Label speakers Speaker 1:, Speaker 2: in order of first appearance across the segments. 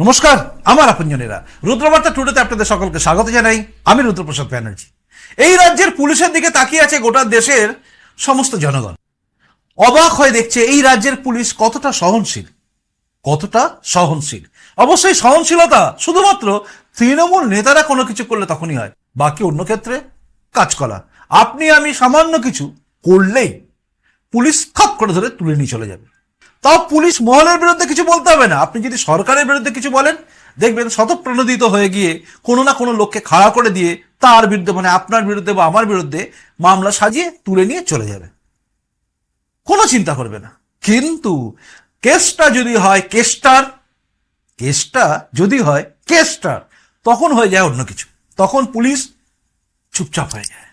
Speaker 1: নমস্কার, আমার আপনজনেরা। রুদ্রবার্তা টুডেতে আপনাদের সকলকে স্বাগত জানাই। আমি রুদ্রপ্রসাদ ব্যানার্জি। এই রাজ্যের পুলিশের দিকে তাকিয়ে আছে গোটা দেশের সমস্ত জনগণ। অবাক হয়ে দেখছে এই রাজ্যের পুলিশ কতটা সহনশীল। কতটা সহনশীল। অবশ্যই সহনশীলতা শুধুমাত্র তৃণমূল নেতারা কোনো কিছু করলে তখনই হয়। বাকি অন্য ক্ষেত্রে কাজকলা। আপনি, আমি সামান্য কিছু করলেই পুলিশ খপ করে ধরে তুলে নিয়ে চলে যাবে। তাও পুলিশ মহলের বিরুদ্ধে কিছু বলতে হবে না। আপনি যদি সরকারের বিরুদ্ধে কিছু বলেন, দেখবেন শতপ্রণোদিত হয়ে গিয়ে কোনো না কোনো লোককে খাড়া করে দিয়ে তার বিরুদ্ধে মানে আপনার বিরুদ্ধে বা আমার বিরুদ্ধে মামলা সাজিয়ে তুলে নিয়ে চলে যাবে। কোনো চিন্তা করবে না। কিন্তু কেসটা যদি হয় কেসটার, কেসটা যদি হয় কেসটার, তখন হয়ে যায় অন্য কিছু। তখন পুলিশ চুপচাপ হয়ে যায়।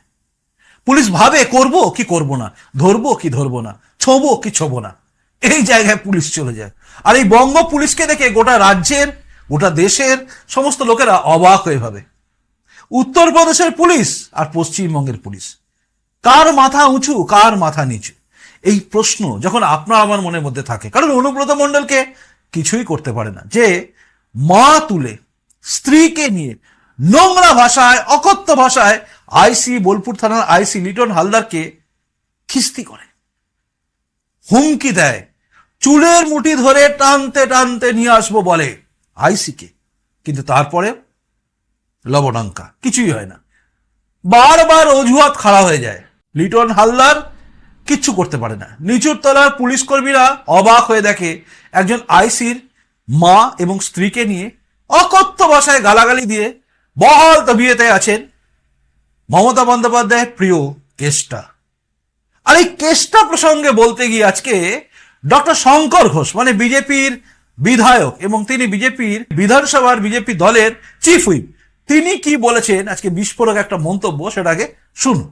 Speaker 1: পুলিশ ভাবে করব কি করব না, ধরবো কি ধরবো না, ছোবো কি ছোবো না। এই জায়গায় পুলিশ চলে যায়। আর এই বঙ্গ পুলিশকে দেখে গোটা রাজ্যের, গোটা দেশের সমস্ত লোকেরা অবাক হয়ে ভাবে। উত্তরপ্রদেশের পুলিশ আর পশ্চিমবঙ্গের পুলিশ। কার মাথা উঁচু, কার মাথা নিচু? এই প্রশ্ন যখন আপনার আমার মনের মধ্যে থাকে। কারণ অনুব্রত মণ্ডলকে কিছুই করতে পারে না। যে মা তুলে স্ত্রীকে নিয়ে নোংরা ভাষায়, অকথ্য ভাষায় আইসি বোলপুর থানার আইসি লিটন হালদারকে খিস্তি করে। হুমকি দেয় চুলের মুঠি ধরে টানতে টানতে নিয়ে আসব বলে আইসিকে। কিন্তু তারপরে লবণাঙ্কা, কিছুই হয় না। বারবার অজুহাত খাড়া হয়ে যায়। লিটন হালদার কিচ্ছু করতে পারে না। নিচুর তলার পুলিশ কর্মীরা অবাক হয়ে দেখে একজন আইসির মা এবং স্ত্রীকে নিয়ে অকথ্য ভাষায় গালাগালি দিয়ে বহাল তবিয়েতে আছেন মমতা বন্দ্যোপাধ্যায়ের প্রিয় কেষ্টা। আর এই কেষ্টা প্রসঙ্গে বলতে গিয়ে আজকে ডক্টর শঙ্কর ঘোষ মানে বিজেপির বিধায়ক এবং তিনি বিজেপির বিধানসভার বিজেপি দলের চিফ হুইপ তিনি কি বলেছেন? আজকে বিস্ফোরক একটা মন্তব্য সেটাকে শুনুন।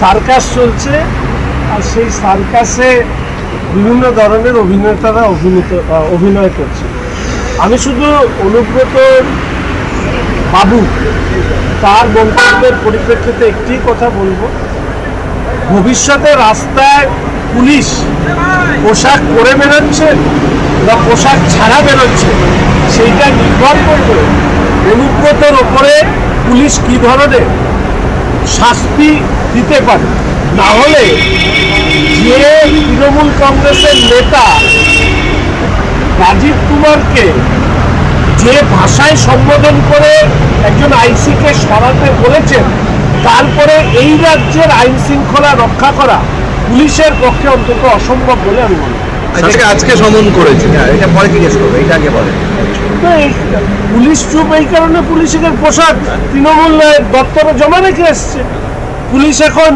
Speaker 2: সার্কাস চলছে, আর সেই সার্কাসে বিভিন্ন ধরনের অভিনেতারা অভিনীত অভিনয় করছে। আমি শুধু অনুব্রত বাবু, তার মন্তব্যের পরিপ্রেক্ষিতে একটি কথা বলব। ভবিষ্যতে রাস্তায় পুলিশ পোশাক পরে বেরোচ্ছে বা পোশাক ছাড়া বেরোচ্ছে, সেইটা নির্ভর করবে অনুব্রতর ওপরে পুলিশ কি ধরনের শাস্তি দিতে পারে। না হলে যে তৃণমূল কংগ্রেসের নেতা রাজীব কুমারকে যে ভাষায় সম্বোধন করে একজন আইসিকে সরাতে বলেছেন তারপরে এই রাজ্যের আইন শৃঙ্খলা রক্ষা করা পুলিশের পক্ষে অন্তত অসম্ভব বলে আমি মনে করি।
Speaker 3: আজকে আজকে সমন করেছে। এটা পরে জিজ্ঞেস করব? এটা আগে বলে।
Speaker 2: পুলিশ চুপ এই কারণে পুলিশের পোশাক তৃণমূল দপ্তরে জমা রেখে এসছে। পুলিশ এখন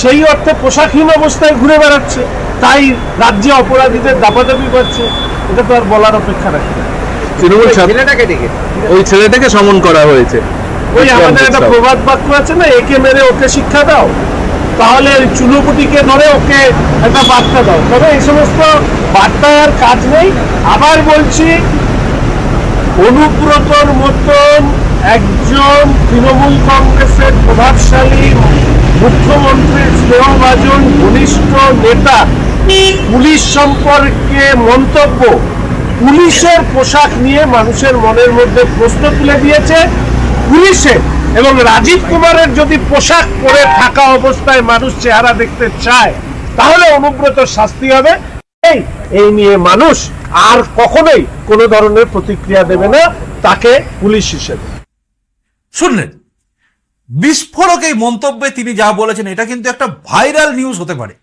Speaker 2: সেই অর্থে পোশাকহীন অবস্থায় ঘুরে বেড়াচ্ছে। তাই রাজ্যে অপরাধীদের দাপাদাপি করছে। এটা তো আর বলার অপেক্ষা রাখে না।
Speaker 3: তৃণমূল ওই ছেলেটাকে সমন করা হয়েছে।
Speaker 2: ওই আমাদের একটা প্রবাদ বাক্য আছে না একে মেরে ওকে শিক্ষা দাও। তাহলে ওই চুনোপুটিকে ধরে ওকে একটা বার্তা দাও। তবে এই সমস্ত কাজ নেই। আবার বলছি অনুব্রতর মতন একজন তৃণমূল কংগ্রেসের প্রভাবশালী মুখ্যমন্ত্রীর স্নেহভাজন ঘনিষ্ঠ নেতা পুলিশ সম্পর্কে মন্তব্য পুলিশের পোশাক নিয়ে মানুষের মনের মধ্যে প্রশ্ন তুলে দিয়েছে। পুলিশের এবং রাজীব কুমারের যদি পোশাক পরে থাকা অবস্থায় মানুষ চেহারা দেখতে চায়, তাহলে অনুব্রতর শাস্তি হবে। এই এই নিয়ে মানুষ আর কখনোই কোনো ধরনের প্রতিক্রিয়া দেবে না, তাকে পুলিশ হিসেবে।
Speaker 1: শুনলেন বিস্ফোরক এই মন্তব্যে তিনি যা বলেছেন, এটা কিন্তু একটা ভাইরাল নিউজ হতে পারে।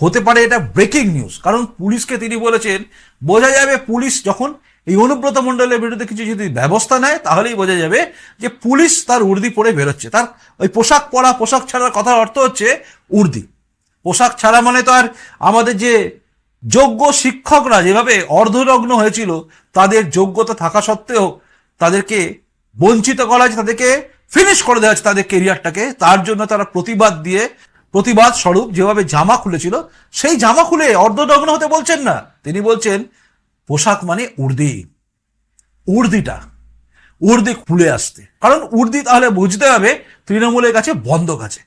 Speaker 1: হতে পারে এটা ব্রেকিং নিউজ, কারণ পুলিশকে তিনি বলেছেন, বোঝা যাবে পুলিশ যখন এই অনুব্রত মণ্ডলের বিরুদ্ধে কিছু যদি ব্যবস্থা নেয়, তাহলেই বোঝা যাবে যে পুলিশ তার উর্দি পরে বেরোচ্ছে। তার ওই পোশাক পরা, পোশাক ছাড়ার কথার অর্থ হচ্ছে উর্দি। পোশাক ছাড়া মানে তো আর আমাদের যে যোগ্য শিক্ষকরা যেভাবে অর্ধনগ্ন হয়েছিল, তাদের যোগ্যতা থাকা সত্ত্বেও তাদেরকে বঞ্চিত করা হয়েছে, তাদেরকে ফিনিশ করে দেওয়া হচ্ছে তাদের কেরিয়ারটাকে তার জন্য তারা প্রতিবাদ দিয়ে, প্রতিবাদ স্বরূপ যেভাবে জামা খুলেছিল, সেই জামা খুলে অর্ধনগ্ন হতে বলছেন না। তিনি বলছেন পোশাক মানে উর্দি। উর্দিটা। উর্দি খুলে আসতে। কারণ উর্দি তাহলে বুঝতে হবে তৃণমূলের কাছে বন্ধক আছে।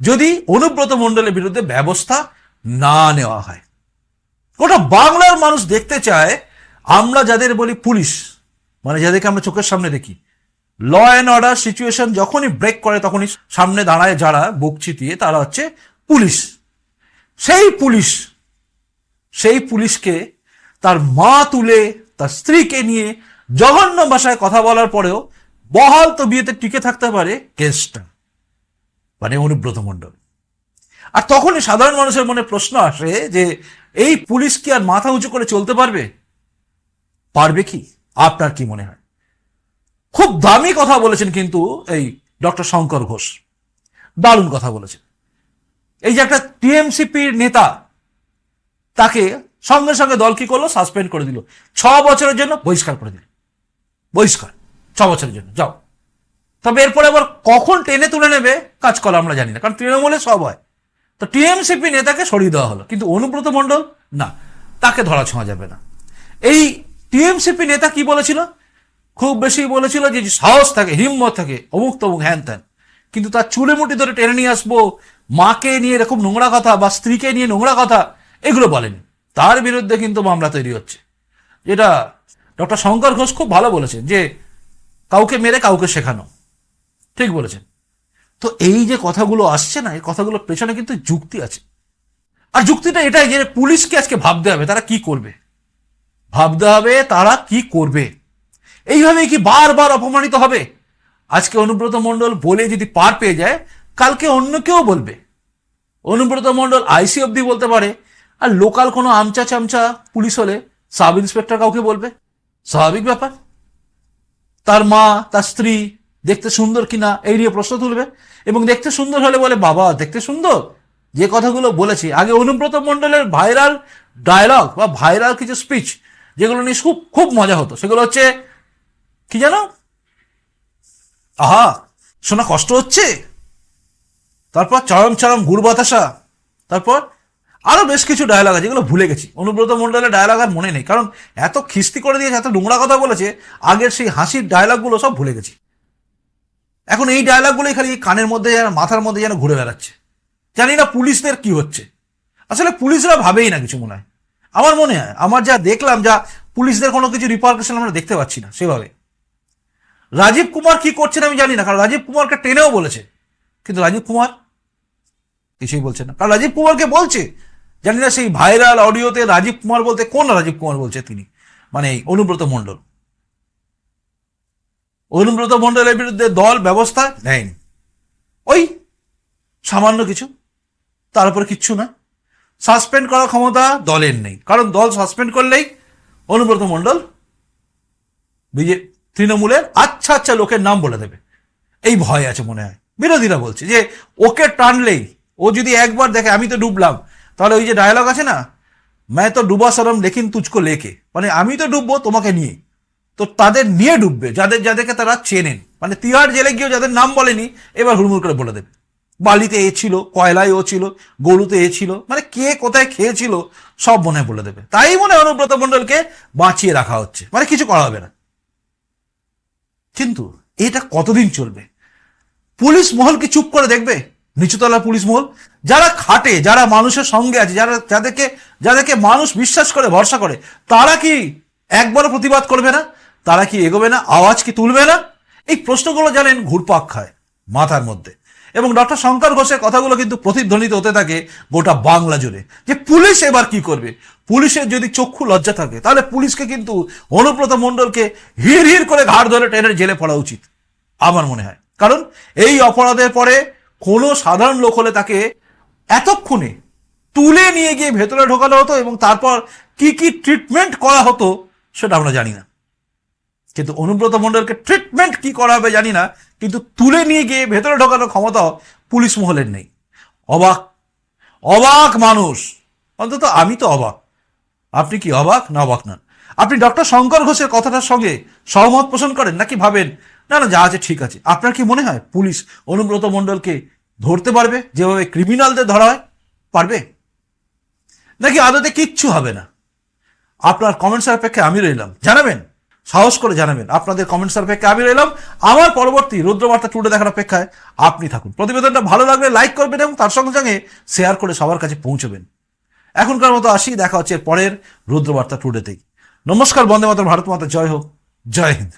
Speaker 1: যদি অনুব্রত মণ্ডলের বিরুদ্ধে ব্যবস্থা না নেওয়া হয়। গোটা বাংলার মানুষ দেখতে চায়, আমরা যাদের বলি পুলিশ মানে যাদেরকে আমরা চোখের সামনে দেখি ল অ্যান্ড অর্ডার সিচুয়েশন যখনই ব্রেক করে তখনই সামনে দাঁড়ায় যারা, বুক চিতিয়ে, তারা হচ্ছে পুলিশ। সেই পুলিশ, সেই পুলিশকে তার মা তুলে তার স্ত্রীকে নিয়ে জঘন্য ভাষায় কথা বলার পরেও বহাল তো বিয়েতে টিকে থাকতে পারে কেসটা মানে অনুব্রত মণ্ডল। আর তখনই সাধারণ মানুষের মনে প্রশ্ন আসে যে, এই পুলিশ কি আর মাথা উঁচু করে চলতে পারবে? পারবে কি? আপনার কি মনে হয়? খুব দামি কথা বলেছেন কিন্তু এই ডক্টর শঙ্কর ঘোষ। দারুণ কথা বলেছেন। এই যে একটা টিএমসিপির নেতা, তাকে সঙ্গে সঙ্গে দল কি করল? সাসপেন্ড করে দিল। ছ বছরের জন্য বহিষ্কার করে দিল। বহিষ্কার। ছ বছরের জন্য। যাও। তবে এরপরে আবার কখন টেনে তুলে নেবে? কাজ করা আমরা জানি না। কারণ তৃণমূলে সব হয়। তো টিএমসিপি নেতাকে সরিয়ে দেওয়া হলো। কিন্তু অনুব্রত মণ্ডল? না। তাকে ধরা ছোঁয়া যাবে না। এই টিএমসিপি নেতা কি বলেছিল? খুব বেশি বলেছিল যে সাহস থাকে, হিম্মত থাকে, অমুক তমুক হ্যান ত্যান। কিন্তু তার চুলে মুটি ধরে টেনে নিয়ে আসব, মাকে নিয়ে এরকম নোংরা কথা বা স্ত্রীকে নিয়ে নোংরা কথা, এগুলো বলেনি। তার বিরুদ্ধে কিন্তু মামলা তৈরি হচ্ছে। যেটা ডক্টর শঙ্কর ঘোষ খুব ভালো বলেছেন যে কাউকে মেরে কাউকে শেখানো। ঠিক বলেছেন। তো এই যে কথাগুলো আসছে না, এই কথাগুলোর পেছনে কিন্তু যুক্তি আছে। আর যুক্তিটা এটাই যে পুলিশকে আজকে ভাবতে হবে, তারা কি করবে? ভাবতে হবে তারা কি করবে? এইভাবে কি বারবার অপমানিত হবে? আজকে অনুব্রত মণ্ডল বলে যদি পার পেয়ে যায়, কালকে অন্য কেউ বলবে। অনুব্রত মণ্ডল আইসি অব্দি বলতে পারে আর লোকাল কোনো আমচা চামচা পুলিশ হলে সাব ইন্সপেক্টর কাউকে বলবে? স্বাভাবিক ব্যাপার। তার মা, তার স্ত্রী দেখতে সুন্দর কিনা এই নিয়ে প্রশ্ন তুলবে এবং দেখতে সুন্দর হলে বলে, বাবা, দেখতে সুন্দর? যে কথাগুলো বলেছি। আগে অনুব্রত মণ্ডলের ভাইরাল ডায়লগ বা ভাইরাল কিছু স্পিচ যেগুলো নিয়ে খুব খুব মজা হতো, সেগুলো হচ্ছে, কি জানো? আহা, শোনা কষ্ট হচ্ছে? তারপর চরম চরম গুড় বাতাসা, তারপর আরও বেশ কিছু ডায়লগ আছে যেগুলো ভুলে গেছি। অনুব্রত মণ্ডলের ডায়লগ আর মনে নেই, কারণ এত খিস্তি করে দিয়েছে, এত নোংরা কথা বলেছে, আগের সেই হাসির ডায়লগগুলো সব ভুলে গেছি। এখন এই ডায়লগগুলোই খালি কানের মধ্যে যেন, মাথার মধ্যে যেন ঘুরে বেড়াচ্ছে। জানি না পুলিশদের কি হচ্ছে। আসলে পুলিশরা ভাবেই না কিছু মনে হয়। আমার মনে হয়, আমার যা দেখলাম, যা পুলিশদের কোনো কিছু রিপার্কেশন আমরা দেখতে পাচ্ছি না, সেভাবে। রাজীব কুমার কি করছেন আমি জানি না, কারণ রাজীব কুমারকে টেনেও বলেছে। কিন্তু রাজীব কুমার কিছুই বলছে না। কারণ রাজীব কুমারকে বলছে জানি না সেই ভাইরাল অডিওতে রাজীব কুমার বলতে, কোন রাজীব কুমার বলছে তিনি? মানে অনুব্রত মণ্ডল। অনুব্রত মণ্ডলের বিরুদ্ধে দল ব্যবস্থা নেয়নি। ওই সামান্য কিছু, তার উপরে কিচ্ছু না। সাসপেন্ড করার ক্ষমতা দলের নেই। কারণ দল সাসপেন্ড করলেই অনুব্রত মণ্ডল বিজে, তৃণমূলের আচ্ছা আচ্ছা লোকের নাম বলে দেবে। এই ভয় আছে মনে হয়। বিরোধীরা বলছে যে, ওকে টানলেই, ও যদি একবার দেখে, আমি তো ডুবলাম তাহলে ওই যে ডায়লগ আছে না? मैं তো ডুবা সরম লেখিন তুচকো লেকে মানে আমি তো ডুববো, তোমাকে নিয়ে। তো তাদের নিয়ে ডুববে, যাদের, যাদেরকে তারা চেনেন। মানে তিহার জেলে গিয়েও যাদের নাম বলেনি, এবার হুড়মুড় করে বলে দেবে। বালিতে এ ছিল, কয়লায় ও ছিল, গরুতে এ ছিল মানে কে কোথায় খেয়েছিল, সব মনে বলে দেবে। তাই মনে অনুব্রত মণ্ডলকে বাঁচিয়ে রাখা হচ্ছে। মানে কিছু করা হবে না। কিন্তু এটা কতদিন চলবে? পুলিশ মহল কি চুপ করে দেখবে? নিচুতলা পুলিশ মহল, যারা খাটে, যারা মানুষের সঙ্গে আছে, যারা যাদেরকে যাদেরকে মানুষ বিশ্বাস করে, ভরসা করে, তারা কি একবারও প্রতিবাদ করবে না? তারা কি এগোবে না? আওয়াজ কি তুলবে না? এই প্রশ্নগুলো জানেন ঘুরপাক খায় মাথার মধ্যে। এবং ডক্টর শঙ্কর ঘোষের কথাগুলো কিন্তু প্রতিধ্বনিত হতে থাকে গোটা বাংলা জুড়ে। যে পুলিশ এবার কি করবে? পুলিশের যদি চক্ষু লজ্জা থাকে, তাহলে পুলিশকে কিন্তু অনুব্রত মণ্ডলকে হিড় হিড় করে ঘাড় ধরে ট্রেনের জেলে পড়া উচিত, আমার মনে হয়। কারণ এই অপরাধের পরে কোনো সাধারণ লোক হলে তাকে এতক্ষণে তুলে নিয়ে গিয়ে ভেতরে ঢোকানো হতো এবং তারপর কি কি ট্রিটমেন্ট করা হতো সেটা আমরা জানি না। কিন্তু অনুব্রত মণ্ডলকে ট্রিটমেন্ট কি করা হবে জানি না, কিন্তু তুলে নিয়ে গিয়ে ভেতরে ঢোকানোর ক্ষমতা পুলিশ মহলের নেই। অবাক অবাক মানুষ। অন্তত আমি তো অবাক। আপনি কি অবাক না অবাক নন? আপনি ডক্টর শঙ্কর ঘোষের কথাটার সঙ্গে সহমত পোষণ করেন নাকি ভাবেন না না, যা আছে ঠিক আছে। আপনার কি মনে হয় পুলিশ অনুব্রত মণ্ডলকে ধরতে পারবে? যেভাবে ক্রিমিনালদের ধরা হয়, পারবে? নাকি আদতে কিচ্ছু হবে না? আপনার কমেন্টসের অপেক্ষা আমি রইলাম। জানাবেন। সাহস করে জানাবেন। আপনাদের কমেন্টসের অপেক্ষা আমি রইলাম। আমার পরবর্তী রুদ্রবার্তা টুডে দেখার অপেক্ষায় আপনি থাকুন। প্রতিবেদনটা ভালো লাগলে লাইক করবেন এবং তার সঙ্গে সঙ্গে শেয়ার করে সবার কাছে পৌঁছবেন। এখনকার মতো আসি। দেখা হচ্ছে পরের রুদ্রবার্তা টুডেতেই। নমস্কার, বন্দে মাতরম, ভারত মাতা, জয় হোক। জয় হিন্দ।